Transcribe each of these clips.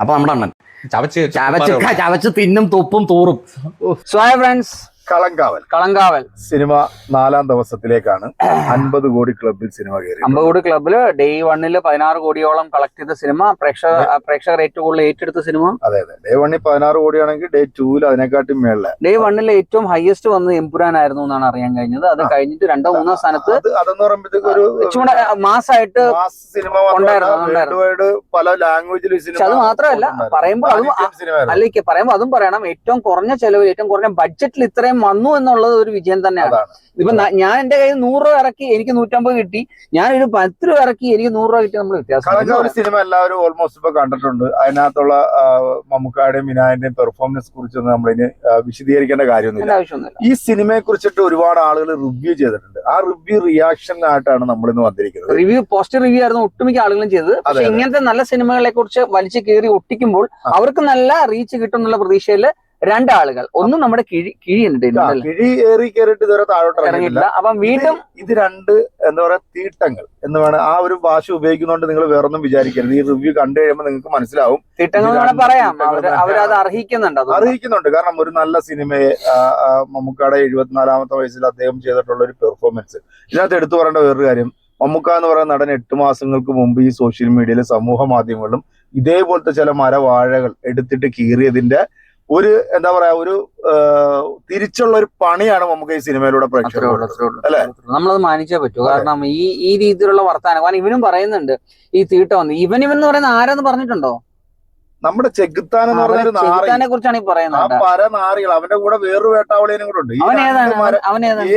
അപ്പൊ നമ്മുടെ അണ്ണൻ. ചവച്ച് ചവച്ച് ചവച്ച് തിന്നും തുപ്പും തൂറും. So friends. Kalamkaval. Kalamkaval. Cinema നാലാം ദിവസത്തിലേക്കാണ് അൻപത് കോടി ക്ലബിൽ സിനിമ കയറി അമ്പത് കോടി ക്ലബിൽ ഡേ വണ്ണിൽ പതിനാറ് കോടിയോളം കളക്ട് ചെയ്ത സിനിമ പ്രേക്ഷക പ്രേക്ഷകർ ഏറ്റവും കൂടുതൽ ഏറ്റെടുത്ത സിനിമ? അതെ അതെ. ഡേ വണ്ണിൽ പതിനാറ് കോടിയാണെങ്കിൽ ഡേ ടൂവിൽ അതിനെക്കാട്ടും മേളിൽ. ഡേ വണ്ണിൽ ഏറ്റവും ഹയസ്റ്റ് വന്നത് ആയിരുന്നു എന്നാണ് അറിയാൻ കഴിഞ്ഞത്. അത് കഴിഞ്ഞിട്ട് രണ്ടോ മൂന്നോ സ്ഥാനത്ത് അത് അതെന്ന് പറയുമ്പോഴത്തേക്ക് ഒരു ചൂടെ മാസമായിട്ട് മാസ് സിനിമ പല ലാംഗ്വേജിൽ അത് മാത്രമല്ല പറയുമ്പോൾ അതും അല്ലെങ്കിൽ പറയുമ്പോൾ അതും പറയണം. ഏറ്റവും കുറഞ്ഞ ചെലവിൽ ഏറ്റവും കുറഞ്ഞ ബഡ്ജറ്റിൽ ഇത്രയും വന്നു എന്നുള്ളത് ഒരു വിജയം തന്നെയാണ്. ഇപ്പൊ ഞാൻ എന്റെ കയ്യിൽ നൂറ് രൂപ ഇറക്കി എനിക്ക് നൂറ്റമ്പത് കിട്ടി. ഞാൻ ഒരു പത്ത് രൂപ ഇറക്കി എനിക്ക് നൂറ് രൂപ കിട്ടി നമ്മൾ വ്യത്യാസം. ഒരു സിനിമ എല്ലാവരും ഓൾമോസ്റ്റ് ഇപ്പൊ കണ്ടിട്ടുണ്ട്. അതിനകത്തുള്ള മമ്മൂക്കായുടെയും മിനായന്റെയും പെർഫോമൻസ് കുറിച്ചൊന്നും നമ്മളിനി വിശദീകരിക്കേണ്ട കാര്യമൊന്നുമില്ല. ഈ സിനിമയെ കുറിച്ചിട്ട് ഒരുപാട് ആളുകൾ റിവ്യൂ ചെയ്തിട്ടുണ്ട്. ആ റിവ്യൂ റിയാക്ഷനായിട്ടാണ് നമ്മൾ ഇന്ന് വന്നിരിക്കുന്നത്. റിവ്യൂ പോസ്റ്റ് റിവ്യൂ ആയിരുന്നു ഒട്ടുമിക്ക ആളുകളും ചെയ്തത്. പക്ഷെ. ഇങ്ങനത്തെ നല്ല സിനിമകളെ കുറിച്ച് വലിച്ചു കയറി ഒട്ടിക്കുമ്പോൾ അവർക്ക് നല്ല റീച്ച് കിട്ടും എന്നുള്ള പ്രതീക്ഷയിൽ രണ്ടാളുകൾ. ഒന്നും നമ്മുടെ കിഴി കിഴി ആ, കിഴി ഏറി കയറിയിട്ട് ഇതുവരെ താഴോട്ട് ഇറങ്ങില്ല ഇറങ്ങിയിട്ടില്ല. അപ്പം വീണ്ടും ഇത് രണ്ട് എന്താ പറയാ തീട്ടങ്ങൾ എന്ന് വേണം ആ ഒരു ഭാഷ ഉപയോഗിക്കുന്നതുകൊണ്ട് നിങ്ങൾ വേറൊന്നും വിചാരിക്കരുത്. ഈ റിവ്യൂ കണ്ടു കഴിയുമ്പോൾ നിങ്ങൾക്ക് മനസ്സിലാവും. തീട്ടങ്ങൾ പറയാം. അവരത് അർഹിക്കുന്നുണ്ട് അർഹിക്കുന്നുണ്ട്. കാരണം ഒരു നല്ല സിനിമയെ മമ്മൂക്കാടെ എഴുപത്തിനാലാമത്തെ വയസ്സിൽ അദ്ദേഹം ചെയ്തിട്ടുള്ള ഒരു പെർഫോമൻസ്. ഇതിനകത്ത് എടുത്തു പറയേണ്ട വേറൊരു കാര്യം. മമ്മൂക്ക എന്ന് പറയുന്ന നടൻ എട്ട് മാസങ്ങൾക്ക് മുമ്പ് ഈ സോഷ്യൽ മീഡിയയിലെ സമൂഹ മാധ്യമങ്ങളിലും ഇതേപോലത്തെ ചില മരവാഴകൾ എടുത്തിട്ട് കീറിയതിന്റെ ഒരു എന്താ പറയാ ഒരു തിരിച്ചുള്ള ഒരു പണിയാണ് നമുക്ക് ഈ സിനിമയിലൂടെ. അല്ലേ? നമ്മളത് മാനിച്ചേ പറ്റൂ. കാരണം ഈ ഈ രീതിയിലുള്ള വർത്താനം കാരണം ഇവനും പറയുന്നുണ്ട് ഈ തീട്ട വന്ന്. ഇവൻ ഇവൻ എന്ന് പറയുന്ന ആരെന്ന് പറഞ്ഞിട്ടുണ്ടോ? നമ്മുടെ ചെകുത്താൻ എന്ന് കുറിച്ചാണ് ഈ പറയുന്നത് പര നാറികൾ അവന്റെ കൂടെ വേറൊരു വേട്ടാവളിയനും കൂടെ ഉണ്ട്.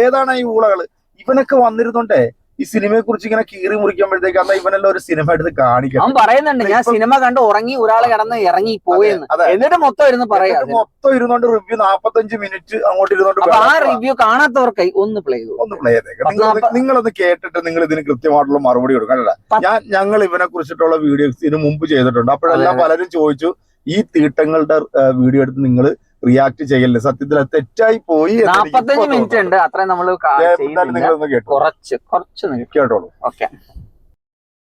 ഏതാണ് ഈ ഊളകൾ? ഇവനൊക്കെ വന്നിരുന്നുണ്ടേ ഈ സിനിമയെ കുറിച്ച് ഇങ്ങനെ കീറി മുറിക്കുമ്പോഴത്തേക്ക് അന്ന് ഇവനെല്ലാം ഒരു സിനിമ എടുത്ത് കാണിക്കണം. അവൻ പറയുന്നുണ്ട് ഞാൻ സിനിമ കണ്ട് ഉറങ്ങി ഒരാളെ കിടന്ന് ഇറങ്ങി പോയെന്ന്. എന്നിട്ട് മൊത്തം ഇരുന്ന് പറയാം മൊത്തം ഇരുന്നോണ്ട് റിവ്യൂ നാപ്പത്തഞ്ച് മിനിറ്റ് അങ്ങോട്ട് ഇരുന്നോണ്ട് ആ റിവ്യൂ കാണാത്തവർക്കായി ഒന്ന് പ്ലേ ഒന്ന് പ്ലേ ചെയ്തേക്കാം. നിങ്ങളൊന്ന് കേട്ടിട്ട് നിങ്ങൾ ഇതിന് കൃത്യമായിട്ടുള്ള മറുപടി കൊടുക്കണം ഞാൻ ഞങ്ങൾ ഇവനെ കുറിച്ചിട്ടുള്ള വീഡിയോസ് ഇതിന് മുമ്പ് ചെയ്തിട്ടുണ്ട്. അപ്പോഴെല്ലാം. പലരും ചോദിച്ചു ഈ തീട്ടങ്ങളുടെ വീഡിയോ എടുത്ത് നിങ്ങൾ റിയാക്ട് ചെയ്യല്ല സത്യത്തിൽ അത് തെറ്റായി പോയി നാപ്പത്തഞ്ച് മിനിറ്റ് ഉണ്ട്. അത്രയും നമ്മൾ നിങ്ങളൊന്ന് കേട്ടോ കുറച്ച് കുറച്ച് കേട്ടോളൂ. ഓക്കെ.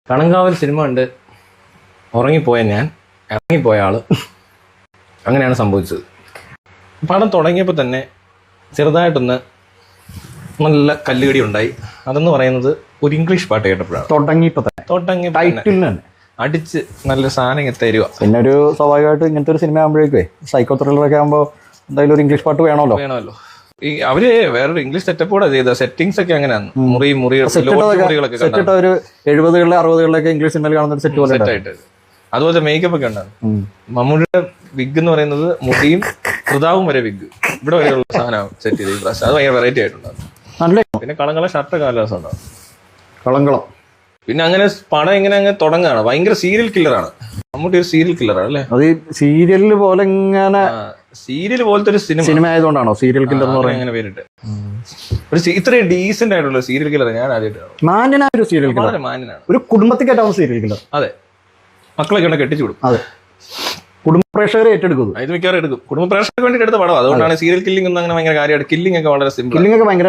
കണങ്കാവൽ സിനിമ ഉണ്ട്. ഉറങ്ങിപ്പോയ ഞാൻ. ഇറങ്ങിപ്പോയ ആൾ. അങ്ങനെയാണ് സംഭവിച്ചത്. പടം തുടങ്ങിയപ്പോൾ തന്നെ ചെറുതായിട്ടൊന്ന് നല്ല കല്ലുകടി ഉണ്ടായി. അതെന്ന് പറയുന്നത് ഒരു ഇംഗ്ലീഷ് പാട്ട് കേട്ടപ്പോഴാണ്. തുടങ്ങിയപ്പോ തന്നെ. തുടങ്ങിയപ്പോൾ തന്നെ. ടൈറ്റിൽ തന്നെ. അടിച്ച് നല്ല സാധനം ഇങ്ങനെ തരുക പിന്നെ ഒരു സ്വാഭാവികമായിട്ട് ഇങ്ങനത്തെ ഒരു സിനിമ ആകുമ്പോഴേക്കേ സൈക്കോ ത്രില്ലറൊക്കെ ആകുമ്പോൾ എന്തായാലും ഒരു ഇംഗ്ലീഷ് പാട്ട് വേണമല്ലോ. വേണമല്ലോ. ഈ അവർ വേറൊരു ഇംഗ്ലീഷ് സെറ്റപ്പ് കൂടെ ചെയ്ത. സെറ്റിംഗ്സ് ഒക്കെ അങ്ങനെയാണ് മുറി മുറി സെറ്റ് ലോഡ്ജ് മുറികളൊക്കെ സെറ്റ് ഇട്ട ഒരു എഴുപതുകളിലെ അറുപതുകളിലൊക്കെ ഇംഗ്ലീഷ് സിനിമയിൽ കാണുന്ന ഒരു സെറ്റ് പോലെ അതുപോലെ മേക്കപ്പ് ഒക്കെ ഉണ്ടാകും. മമ്മൂടിയുടെ വിഗ് എന്ന് പറയുന്നത് മുടിയും ഹൃദാവും വരെ വിഗ് ഇവിടെ വരെയുള്ള സാധനം സെറ്റ് ചെയ്ത് അത് ഭയങ്കര വെറൈറ്റി ആയിട്ടുണ്ടാകും നല്ല പിന്നെ കളങ്കള ഷർട്ട് കാലാസം ഉണ്ടാവും കളങ്കളം പിന്നെ അങ്ങനെ പടം ഇങ്ങനെ അങ്ങ് തുടങ്ങുകയാണ് ഭയങ്കര സീരിയൽ കില്ലറാണ് മമ്മൂട്ടി ഒരു സീരിയൽ കില്ലറാണ് അല്ലേ? അത് സീരിയലിൽ പോലെ ഇങ്ങനെ സീരിയൽ പോലത്തെ ഒരു സിനിമ സിനിമ ആയതുകൊണ്ടാണോ സീരിയൽ കില്ലർ എന്ന് പറയുന്നത്. അങ്ങനെ പേരിട്ട്. ഒരു ഇത്രയും ഡീസെന്റ് ആയിട്ടുള്ള സീരിയൽ കില്ലർ ഞാൻ ആദ്യമായിട്ട് മാന്യനായ ഒരു സീരിയൽ കില്ലർ മാന്യനാണ്. ഒരു കുടുംബത്തിൽ കേട്ടാവുന്ന സീരിയൽ കില്ലർ അതെ. മക്കളെ ഉണ്ട് കെട്ടിച്ചു കൊടുക്കും അതെ. കുടുംബ പ്രേക്ഷകരെ ഏറ്റെടുക്കുന്നത് ഇത് മിക്കവാറും എടുക്കും. കുടുംബ പ്രേക്ഷകർക്ക് വേണ്ടി എടുത്ത പടം. അതുകൊണ്ടാണ് സീരിയൽ കില്ലിംഗ് ഒന്നും അങ്ങനെ ഭയങ്കര കാര്യമായിട്ട് കില്ലിംഗ് ഒക്കെ വളരെ സിമ്പിൾ കില്ലിംഗ് ഒക്കെ ഭയങ്കര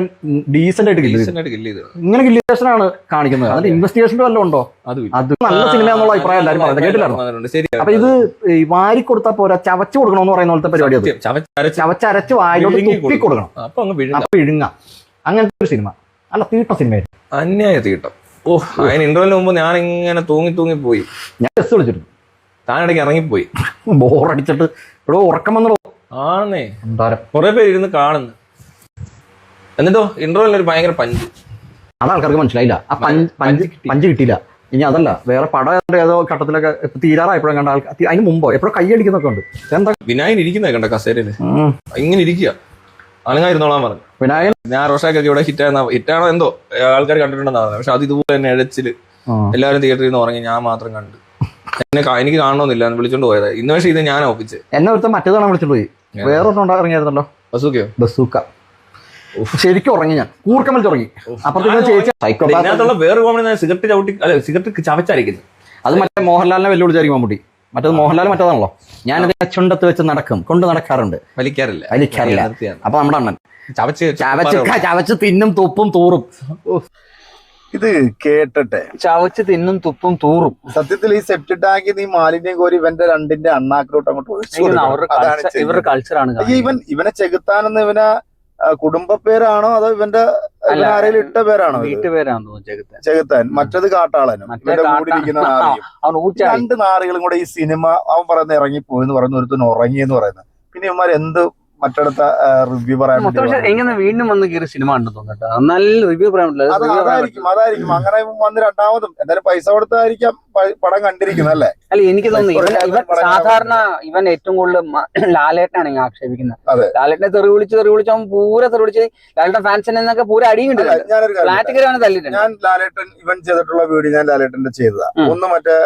ഡീസെന്റ് ആയിട്ട് കില്ല് ഡീസെന്റ് ആയിട്ട് കില്ല് ചെയ്തത് ഇങ്ങനെ കില്ലിയേഷൻ ആണ് കാണിക്കുന്നത്. അതിന്റെ ഇൻവെസ്റ്റിഗേഷൻ വല്ലതും ഉണ്ടോ? അത് അത് നല്ല സിനിമ എന്നുള്ള അഭിപ്രായം എല്ലാവരും പറയുന്നത് കേട്ടില്ലായിരുന്നു ശരി അപ്പൊ ഇത് വാരി കൊടുത്താൽ പോരാ ചവച്ച് കൊടുക്കണമെന്ന് പറയുന്ന പോലത്തെ പരിപാടി ചവച്ചരച്ച് വായിലോട്ട് തുപ്പി കൊടുക്കണം. അപ്പൊ അപ്പൊ ഇഴുങ്ങ അങ്ങനത്തെ ഒരു സിനിമ അല്ല തീട്ട സിനിമയായിരുന്നു അന്യായ തീട്ടം. ഓ അതിന് ഇന്റർവെല്ലിന് മുമ്പ് ഞാൻ ഇങ്ങനെ തൂങ്ങി തൂങ്ങി പോയി. ഞാൻ ടെസ്റ്റ് വിളിച്ചിരുന്നു. താൻ ഇടയ്ക്ക് ഇറങ്ങിപ്പോയി. ബോറടിച്ചിട്ട് ഇവിടെ ഉറക്കം വന്നോ ആണേ കുറെ പേര് ഇരുന്ന് കാണുന്നു. എന്നിട്ടോ ഇന്റർവെല്ലിന് ഒരു ഭയങ്കര പഞ്ച്. അത് ആൾക്കാർക്ക് മനസ്സിലായില്ല. ആ പഞ്ച് പഞ്ച് പഞ്ച് കിട്ടി. പഞ്ച് കിട്ടിയില്ല. ഇനി അതല്ല വേറെ പടം ഏതോ ഘട്ടത്തിലൊക്കെ തീരാറായപ്പോഴും കണ്ട ആൾക്കാർ അതിന് മുമ്പോ എപ്പോഴും കൈയടിക്കുന്നൊക്കെ ഉണ്ട്. എന്താ വിനായൻ ഇരിക്കുന്ന കണ്ട കസേരയിൽ. ഇങ്ങനെ ഇരിക്കുക അലങ്ങായിരുന്നോളാൻ പറഞ്ഞു. വിനായകൻ ഞാൻ റോഷാക്കൊക്കെ ഇവിടെ ഹിറ്റായിരുന്ന ഹിറ്റാണോ എന്തോ? ആൾക്കാർ കണ്ടിട്ടുണ്ടെന്നാണ് പക്ഷെ അത് ഇതുപോലെ തന്നെ എഴച്ചിൽ ആ. എല്ലാവരും തിയേറ്ററിൽ നിന്ന് ഉറങ്ങി ഞാൻ മാത്രം കണ്ടു. എന്നെ എനിക്ക് കാണണമെന്നില്ല. വിളിച്ചോണ്ട് പോയത്. ഇന്ന് പക്ഷേ ഇത് ഞാൻ ഒപ്പിച്ച്. എന്നെ ഒരുത്തൻ മറ്റേതാണ് വിളിച്ചോണ്ട് പോയി. വേറെ ഒന്നും ഇറങ്ങിയായിരുന്നല്ലോ. ബസൂക്കയോ? ബസൂക്ക. ശരിക്കും ഉറങ്ങി ഞാൻ. കൂർക്കം വലിച്ച് ഉറങ്ങി. അപ്പുറത്തേക്ക് ചേച്ചി സൈക്കോപാത്ത് ഇതിനകത്തുള്ള വേറെ കോമഡി സിഗരറ്റ് ചവിട്ടി അല്ല സിഗരറ്റ് ചവച്ചരയ്ക്കുന്നു അത് മറ്റേ മോഹൻലാലിനെ വെല്ലുവിളിച്ചായിരിക്കും മമ്മൂട്ടി. മറ്റേത് മോഹൻലാൽ മറ്റേതാണല്ലോ. ഞാനത് ചുണ്ടത്ത് വെച്ച് നടക്കും. കൊണ്ട് നടക്കാറുണ്ട്. വലിക്കാറില്ല. വലിക്കാറില്ല. അപ്പൊ നമ്മുടെ അണ്ണൻ. ചവച്ച് ചവച്ച് ചവച്ച് തിന്നും തുപ്പും തൂറും. ഇത് കേട്ടട്ടെ. ചവച്ച് തിന്നും തുപ്പും തൂറും. സത്യത്തിൽ ഈ സെപ്റ്റ് ടാങ്കിൽ നീ മാലിന്യം കോരി ഇവന്റെ രണ്ടിന്റെ അണ്ണാക്കിലോട്ട് അങ്ങോട്ട് ഒഴിച്ചു ഇവരുടെ കൾച്ചറാണ് ഇവൻ ഇവനെ ചെകുത്താനെന്ന് ഇവനെ കുടുംബ പേരാണോ അതോ ഇവന്റെ ഇവന് ആരെങ്കിലും ഇട്ട പേരാണോ തോന്നുന്നു ജഗത്ത് ചെകുത്താൻ. മറ്റത് കാട്ടാളനും. ഇവന്റെ രണ്ട് നാറികളും കൂടെ ഈ സിനിമ അവൻ പറയുന്ന ഇറങ്ങിപ്പോയി എന്ന് പറയുന്ന ഒരുത്തൻ ഉറങ്ങി എന്ന് പറയുന്നത്. പിന്നെ ഇവന്മാർ എന്ത് മറ്റടുത്ത റിവ്യൂ പറയാൻ പക്ഷെ എങ്ങനെ വീണ്ടും വന്ന് കയറി സിനിമ കണ്ടു തോന്നിട്ട് നല്ല റിവ്യൂ പറയാൻ പറ്റില്ല. അതായിരിക്കും അതായിരിക്കും. അങ്ങനെ വന്ന് രണ്ടാമതും. എന്തായാലും പൈസ കൊടുത്തായിരിക്കാം പടം കണ്ടിരിക്കുന്നത് അല്ലേ? അല്ല എനിക്ക് തോന്നുന്നു ഇവൻ ഇവൻ സാധാരണ ഇവൻ ഏറ്റവും കൂടുതൽ ലാലേട്ടനാണ് ഞാൻ ആക്ഷേപിക്കുന്നത്. ലാലേട്ടനെ തെറി വിളിച്ച് തെറി വിളിച്ച് അവൻ പൂരെ തെറി വിളിച്ച് ലാലേട്ടൻ ഫാൻസിനെ എന്നൊക്കെ പൂര അടിയും തല്ലിട്ടുണ്ട് ഞാൻ ലാലേട്ടൻ ഇവൻ ചെയ്തിട്ടുള്ള വീഡിയോ ഞാൻ ലാലേട്ടന്റെ ചെയ്തതാ. ഒന്ന് മറ്റേ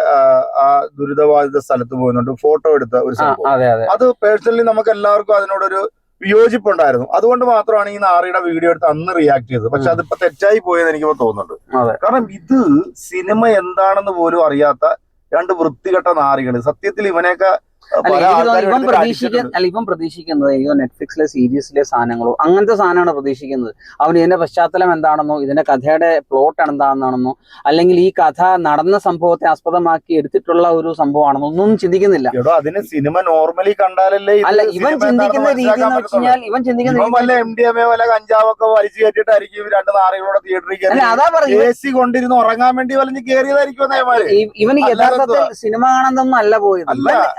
ആ, ദുരിതബാധിത സ്ഥലത്ത് പോകുന്നുണ്ട് ഫോട്ടോ എടുത്ത ഒരു സംഭവം. അത് പേഴ്സണലി നമുക്ക് എല്ലാവർക്കും അതിനോടൊരു വിയോജിപ്പുണ്ടായിരുന്നു. അതുകൊണ്ട് മാത്രമാണ് ഈ നാറിയുടെ വീഡിയോ എടുത്ത് അന്ന് റിയാക്ട് ചെയ്തത്. പക്ഷെ അതിപ്പോ തെറ്റായി പോയെന്ന് എനിക്ക് തോന്നുന്നുണ്ട്. കാരണം ഇത് സിനിമ എന്താണെന്ന് പോലും അറിയാത്ത രണ്ട് വൃത്തികെട്ട നാറികൾ സത്യത്തിൽ ഇവനെയൊക്കെ ഇവൻ പ്രതീക്ഷിക്കുന്ന അല്ല ഇവൻ പ്രതീക്ഷിക്കുന്നത് അയ്യോ നെറ്റ്ഫ്ലിക്സിലെ സീരീസിലെ സാധനങ്ങളോ അങ്ങനത്തെ സാധനമാണ് പ്രതീക്ഷിക്കുന്നത്. അവന് ഇതിന്റെ പശ്ചാത്തലം എന്താണെന്നോ ഇതിന്റെ കഥയുടെ പ്ലോട്ട് എന്താണെന്നാണെന്നോ അല്ലെങ്കിൽ ഈ കഥ നടന്ന സംഭവത്തെ ആസ്പദമാക്കി എടുത്തിട്ടുള്ള ഒരു സംഭവമാണെന്നോ ഒന്നും ചിന്തിക്കുന്നില്ല. അതിന് സിനിമ നോർമലി കണ്ടാലല്ലേ അല്ല ഇവൻ ചിന്തിക്കുന്ന രീതി എന്ന് വെച്ചാൽ ഇവൻ ചിന്തിക്കുന്ന ഇവൻ വല്ല രീതി എം ഡി എം എ വല്ല കഞ്ചാവൊക്കെ വലിച്ചു കയറ്റിട്ടായിരിക്കും രണ്ട് നാറികളോടെ തിയേറ്ററിൽ അല്ല കയറി അതാ പറയുന്നത് എ സി കൊണ്ടിരുന്ന് ഉറങ്ങാൻ വേണ്ടി വലഞ്ഞ് കയറിയതായിരിക്കും നയമാര് ഇവന് യഥാർത്ഥത്തിൽ സിനിമ കാണുന്നതൊന്നും അല്ല പോയത്.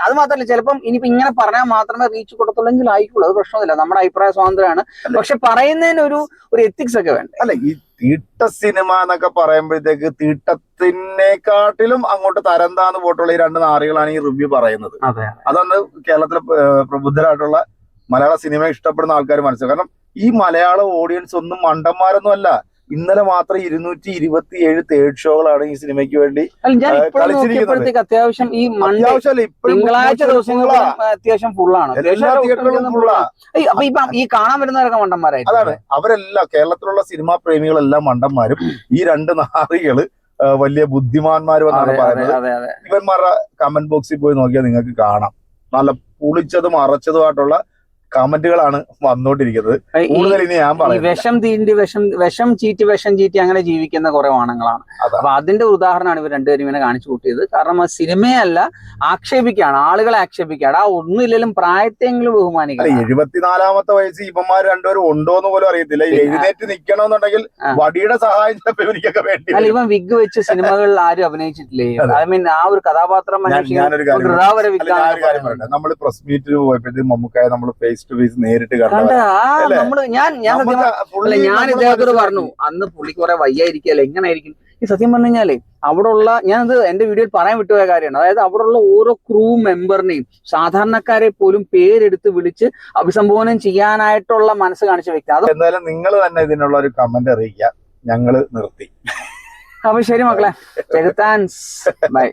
അത് മാത്രമല്ല ചിലപ്പം ഇനിയിപ്പോ ഇങ്ങനെ പറഞ്ഞാൽ മാത്രമേ റീച്ച് കൊടുത്തുള്ളെങ്കിൽ ആയിക്കുള്ളൂ അത് പ്രശ്നമില്ല നമ്മുടെ അഭിപ്രായ സ്വാതന്ത്ര്യമാണ്. പക്ഷെ പറയുന്നതിന് ഒരു ഒരു എത്തിക്സ് ഒക്കെ വേണ്ട? അല്ല ഈ തീട്ട സിനിമ എന്നൊക്കെ പറയുമ്പോഴത്തേക്ക് തീട്ടത്തിനെക്കാട്ടിലും അങ്ങോട്ട് തരം താന്ന് പോയിട്ടുള്ള ഈ രണ്ട് നാറികളാണ് ഈ റിവ്യൂ പറയുന്നത്. അതെ അതൊന്ന് കേരളത്തിലെ പ്രബുദ്ധരായിട്ടുള്ള മലയാള സിനിമ ഇഷ്ടപ്പെടുന്ന ആൾക്കാർ മനസ്സിലാക്കും കാരണം ഈ മലയാള ഓഡിയൻസ് ഒന്നും മണ്ടന്മാരൊന്നും അല്ല. ഇന്നലെ മാത്രം ഇരുന്നൂറ്റി ഇരുപത്തി ഏഴ് തേർഡ് ഷോകളാണ് ഈ സിനിമയ്ക്ക് വേണ്ടി കളിച്ചിരിക്കുന്നത്. അത്യാവശ്യം ഈ അത്യാവശ്യമല്ല തിങ്കളാഴ്ച ആ. അത്യാവശ്യം ഫുള്ളാണ് എല്ലാ തിയേറ്ററുകളും ഈ കാണാൻ വരുന്നവരൊക്കെ അതാണ്. മണ്ടന്മാരായിട്ട് അവരെല്ലാം കേരളത്തിലുള്ള സിനിമാ പ്രേമികളെല്ലാം മണ്ടന്മാരും. ഈ രണ്ട് നാറികൾ വലിയ ബുദ്ധിമാന്മാരും എന്നാണ് പറയുന്നത്. ഇവന്മാരുടെ കമന്റ് ബോക്സിൽ പോയി നോക്കിയാൽ നിങ്ങൾക്ക് കാണാം. നല്ല പുളിച്ചതും അറച്ചതുമായിട്ടുള്ള കമന്റുകളാണ് വന്നുകൊണ്ടിരിക്കുന്നത് കൂടുതൽ ഇനി ഞാൻ പറയുന്നത് വിഷം തീണ്ടി വിഷം വിഷം ചീറ്റി വിഷം ചീറ്റി അങ്ങനെ ജീവിക്കുന്ന കുറെ വാണങ്ങളാണ് അപ്പൊ അതിന്റെ ഉദാഹരണമാണ് ഇവർ രണ്ടുപേരും ഇങ്ങനെ കാണിച്ചു കൂട്ടിയത്. കാരണം അത് സിനിമയല്ല ആക്ഷേപിക്കുകയാണ് ആളുകളെ ആക്ഷേപിക്കുകയാണ്. ആ ഒന്നുമില്ലെങ്കിലും പ്രായത്തെങ്കിലും ബഹുമാനിക്കണം. എഴുപത്തിനാലാമത്തെ വയസ്സ് ഇവന്മാർ രണ്ടുപേരും ഉണ്ടോ എന്ന് പോലും അറിയത്തില്ല. എഴുന്നേറ്റ് നിൽക്കണമെന്നുണ്ടെങ്കിൽ വടിയുടെ സഹായം വേണ്ടി അല്ല. ഇവൻ വിഗ് വെച്ച് സിനിമകളിൽ ആരും അഭിനയിച്ചിട്ടില്ലേ? ഐ മീൻ ആ ഒരു കഥാപാത്രം ഞാനൊരു കാര്യം നമ്മൾ പ്രസ് മീറ്റിന് പോയപ്പോഴത്തേക്ക് മമ്മൂക്കായ നമ്മൾ ഫേസ് ടു ഫേസ് നേരിട്ട് കണ്ടത്? നമ്മൾ ഞാൻ ഞാൻ ഇദ്ദേഹത്തോട് പറഞ്ഞു അന്ന് പുള്ളി കുറെ വയ്യായിരിക്കല്ലേ എങ്ങനെയായിരിക്കും ഈ സത്യം പറഞ്ഞു കഴിഞ്ഞാലേ അവിടെ ഉള്ള ഞാനത് എന്റെ വീഡിയോയിൽ പറയാൻ വിട്ടുപോയ കാര്യമാണ്. അതായത് അവിടെ ഉള്ള ഓരോ ക്രൂ മെമ്പറിനെയും സാധാരണക്കാരെ പോലും പേരെടുത്ത് വിളിച്ച് അഭിസംബോധന ചെയ്യാനായിട്ടുള്ള മനസ്സ് കാണിച്ച വ്യക്തി. അത് എന്തായാലും നിങ്ങൾ തന്നെ ഇതിനുള്ള ഒരു കമന്റ് അറിയിക്കുക. ഞങ്ങൾ നിർത്തി. അപ്പൊ ശരി മക്കളെ. Thanks by